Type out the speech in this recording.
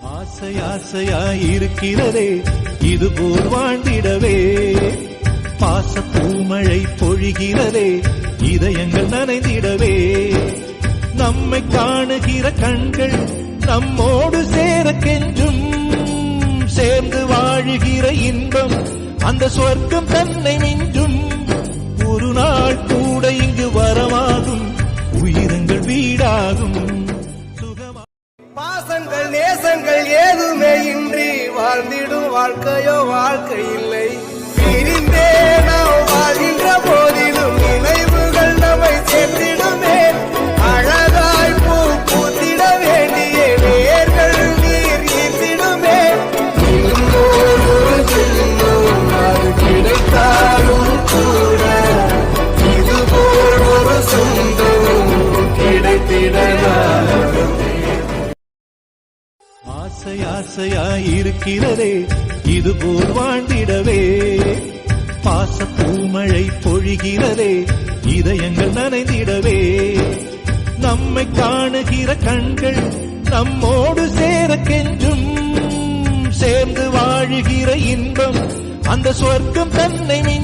ஆசை ஆசையாயிருக்கிறதே இது போல் வாழ்ந்திடவே. பாச பூமழை பொழிகிறதே இதயங்கள் நனைந்திடவே. நம்மை காணுகிற கண்கள் நம்மோடு சேரக்கென்றும் சேர்ந்து வாழுகிற இன்பம் அந்த சொர்க்கம் தன்னை மிஞ்சும். ஒரு நாள் கூட இங்கு வரமாகும் உயிரங்கள் வீடாகும். பாசங்கள் ஏதுமே இன்றி வாழ்ந்திடும் வாழ்க்கையோ வாழ்க்கை இல்லை பிரிந்தே நாம் வாழ்கின்ற போதிலும் நினைவுகள் நம்மை சேர்த்திடுமே. அழகாய் பூ பூத்திட வேண்டிய வேர்கள் நீர் ஈர்த்திடுமே. அது கிடைத்தாலும் கூட ஒரு சொந்தம் கிடைத்திடலாம். ஆசை ஆசையாயிருக்கிறதே இது போல் வாழ்ந்திடவே. பாச பூமழை பொழிகிறதே இதயங்கள் நனைந்திடவே. நம்மை காணுகிற கண்கள் நம்மோடு சேர கெஞ்சும் சேர்ந்து வாழுகிற இன்பம் அந்த சொர்க்கம் தன்னை மின்